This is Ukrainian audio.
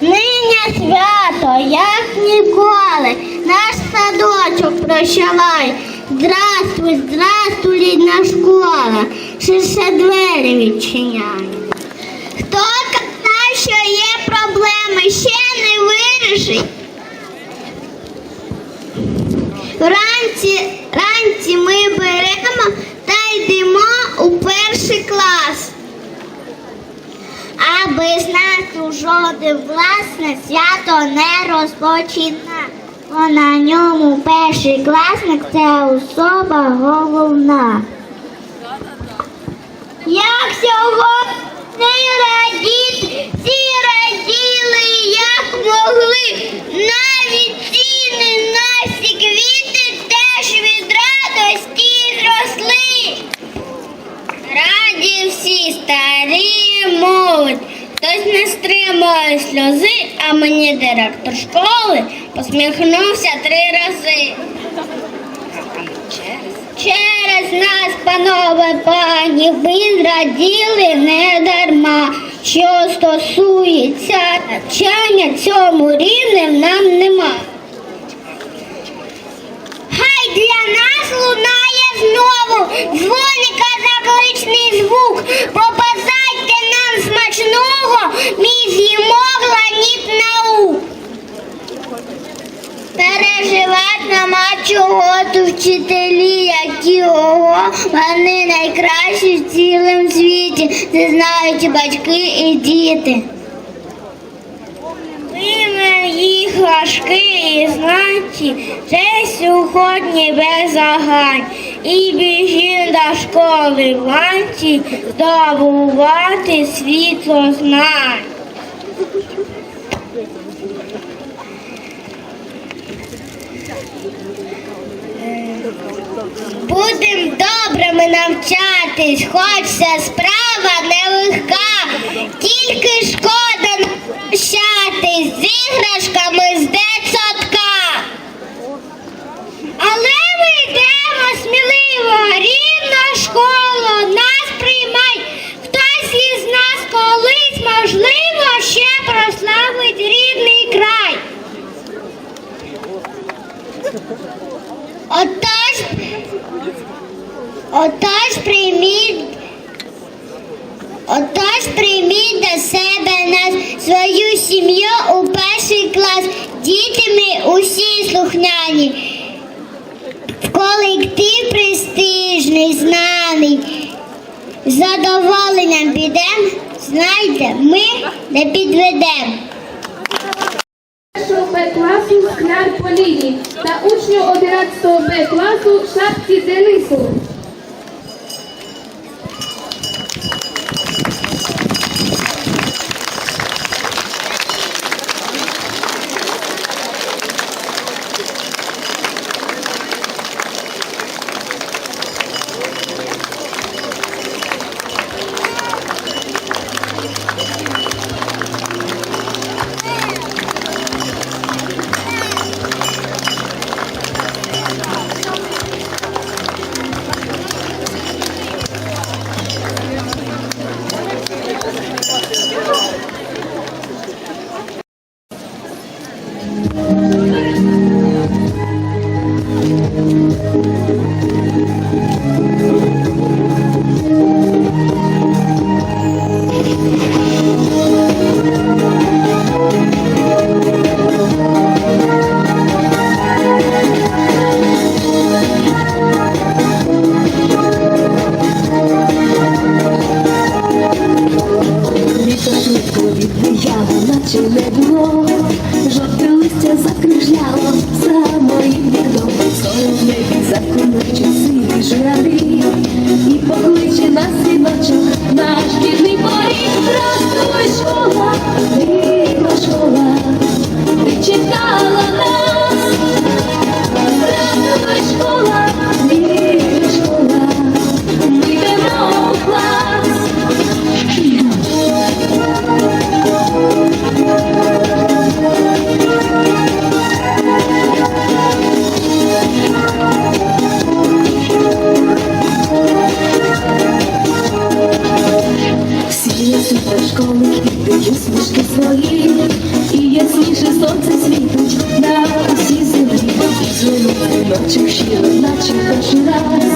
Нині свято, як ніколи, наш садочок прощавай. Здравствуй, здравствуй, рідна школа, ширше двері відчиняй. Вирішить. Вранці, вранці ми беремо та йдемо у перший клас. А без нас жоден власне свято не розпочина. Бо на ньому перший класник це особа головна. Як сьогодні радіти, всі всі старі молодь. Хтось не стримує сльози, а мені директор школи посміхнувся три рази. Через нас, панове пані, ви зраділи не дарма. Що стосується навчання, цьому рівнем нам нема. Хай для нас лунає знову звук. Попасайте нам смачного, мій з'їмо гланіт наук. Переживати нема чого тут вчителі, які ого, вони найкращі в цілому світі, це знають батьки і діти. Виме їх важкі і знаті, це сьогодні без загань. І біжив до школи вранці здобувати світло знань. Будем добрими навчатись, хоч ця справа нелегка, слухняні. Колектив престижний, знаний. З задоволенням підем, знайте, ми не підведемо. першого Б класу Скляр Поліні та учню 11 Б класу Шапці Денису. 我就是要你让我每来